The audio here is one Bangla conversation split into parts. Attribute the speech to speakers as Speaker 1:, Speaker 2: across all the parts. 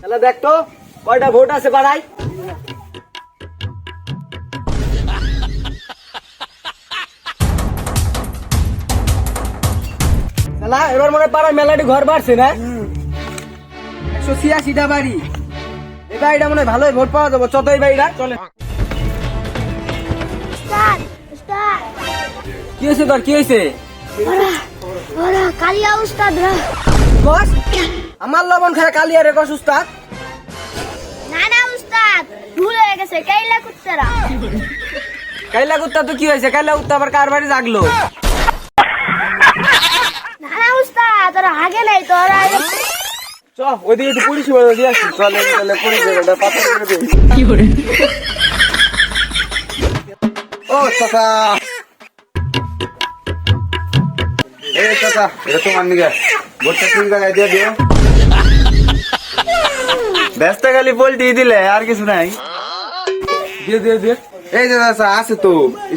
Speaker 1: তাহলে দেখ তো কয়টা ভোট আছে পাড়ায় শালা, এবার মনে পাড়ায় মেলাটি ঘর বাড়ছে না? একশো ছিয়াশিটা বাড়ি। এই বাড়িটা মনে ভালোই ভোট পাওয়া যাব চতই বাড়িটা চলে। কি হয়েছে তোর কি হয়েছে?
Speaker 2: কালিয়া উস্তাদ
Speaker 1: বস। আমার লবণ খায় কালিয়া রে কস উস্তাদ
Speaker 2: না না উস্তাদ ভুল হয়ে গেছে কাইলা কুত্তারা।
Speaker 1: কাইলা কুত্তা তো কি হয়েছে? কাইলা কুত্তা আবার কার বাড়ি জাগলো?
Speaker 2: না না উস্তাদ ওরা হাগে নাই তো ওরা
Speaker 1: চ ওইদিকে পরিষেবা দিয়ে আসি। চলে চলে পরিষেবাটা পাথর করে
Speaker 3: ও চাচা। এই চাচা এটা তোমার নিকে ভোটটা ঠিক জায়গায় দিয়ে দিও? ব্যস্ত খালি পোল্টি দিলে আর কিছু নাই।
Speaker 1: দিয়ে দিয়ে দিয়ে
Speaker 3: এই যে চাচা আছে তো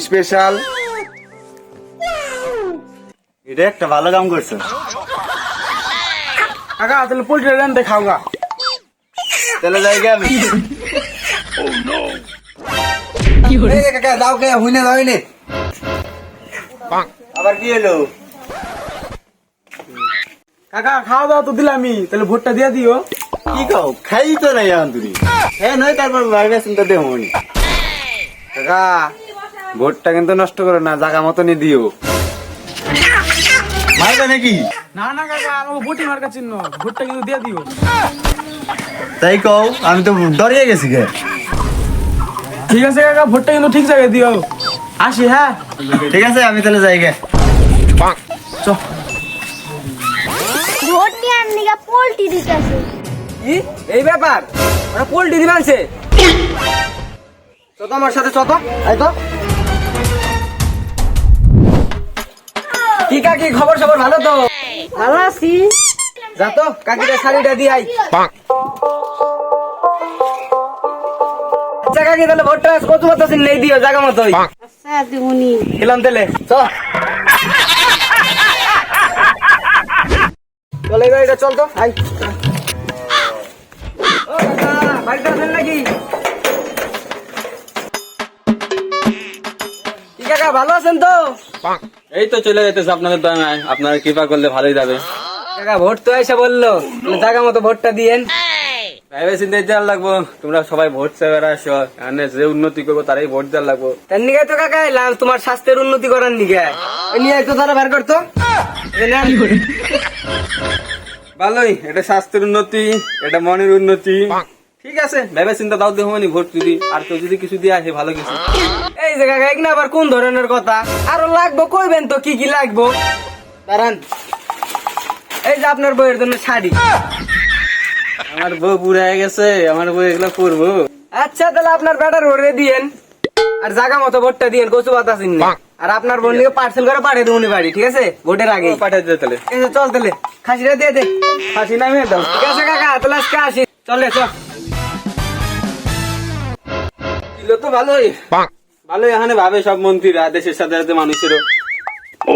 Speaker 3: স্পেশাল এটা একটা ভালো কাম করছ।
Speaker 1: কাকা তাহলে পোল্ট্রি রান্তে খাও গা।
Speaker 3: তাহলে যাই গে আমি। এই যে কাকা দাও কে হুইনে দাও নে। আবার কি হলো?
Speaker 1: কাকা খাওয়া দাওয়া তো দিলামই তাহলে ভোটটা দিয়ে দিও।
Speaker 3: কি কও খাই তো নাই এখন তুমি হ্যাঁ নয় তারপর চিন্তা দেবো মনি কাকা ভোটটা কিন্তু নষ্ট করো না জায়গা মতনই দিও। মারবে নাকি?
Speaker 1: না না কাকা আমাকে ভোটই মার্কা চিহ্ন। ভোটটা কিন্তু দিয়ে দিও।
Speaker 3: তাই কও আমি তো ডরিয়ে গেছি গে।
Speaker 1: ঠিক আছে কাকা ভোটটা কিন্তু ঠিক জায়গায় দিও। আসি হ্যাঁ?
Speaker 3: ঠিক আছে আমি তাহলে যাই গে।
Speaker 1: চ
Speaker 2: ভোট পোল্টি দিতেছে।
Speaker 1: কি? এই ব্যাপার ওরা পোল্ট্রি দিবানছে চত আমার সাথে চত। আই তো। কি কাকি খবর সবর ভালো তো? ভালো আছি। যা তো কাকিটা শাড়িটা দিয়ে আই আচ্ছা কাকি তাহলে ভোটটা কত মতো নেই দিও জায়গা মতোই।
Speaker 2: আচ্ছা দিমুনি।
Speaker 1: গেলাম তাহলে চ। চলে এবার এটা চল তো আই বাড়িতে আছেন নাকি? কি কাকা ভালো আছেন তো?
Speaker 4: এই তো চলে যেতেছে আপনাদের দয়ায় আপনারা কৃপা করলে ভালোই যাবে।
Speaker 1: কাকা ভোট তো এসে বলল। জায়গা মতো ভোটটা দিয়েন।
Speaker 4: ভাইবে চিন্তা দেওয়ার লাগবো। তোমরা সবাই ভোট চাইবার আসো। এখানে যে উন্নতি করব তারাই ভোট দেওয়ার লাগবো।
Speaker 1: তার নিগে তো কাকা এলাম তোমার স্বাস্থ্যের উন্নতি করার নিগে। নিয়ে একটু তারা বের করতো।
Speaker 4: ভালোই এটা স্বাস্থ্যের উন্নতি এটা মনের উন্নতি। ঠিক আছে ভেবে চিন্তা দাও নি ভোট যদি আর কেউ যদি কিছু দিয়ে আসে ভালো কিছু।
Speaker 1: এই যে কাকা এখানে আবার কোন ধরনের কথা? আরও লাগবো কইবেন তো কি কি লাগবো? দাঁড়ান। এই যে আপনার বইয়ের জন্য শাড়ি।
Speaker 4: আমার বউ বুড়া হয়ে গেছে আমার বউ এগুলো করব
Speaker 1: আচ্ছা তাহলে আপনার ব্যাটার ওরে দিয়েন। আর জায়গা মতো ভোটটা দিয়েন কচু চিনি আর আপনার বোনকে পার্সেল করে পাঠিয়ে দেবো বাড়ি ঠিক আছে? ভোটের আগে
Speaker 4: পাঠিয়ে দিতে তাহলে।
Speaker 1: চল তাহলে। খাসিটা দিয়ে দে। খাসি নামিয়ে দাও। ঠিক আছে কাকা? তাহলে আজকে আসি। চলে চল।
Speaker 4: এগুলো তো ভালোই ভালোই এখানে ভাবে সব মন্ত্রীরা দেশের সাথে সাথে মানুষেরও
Speaker 5: ও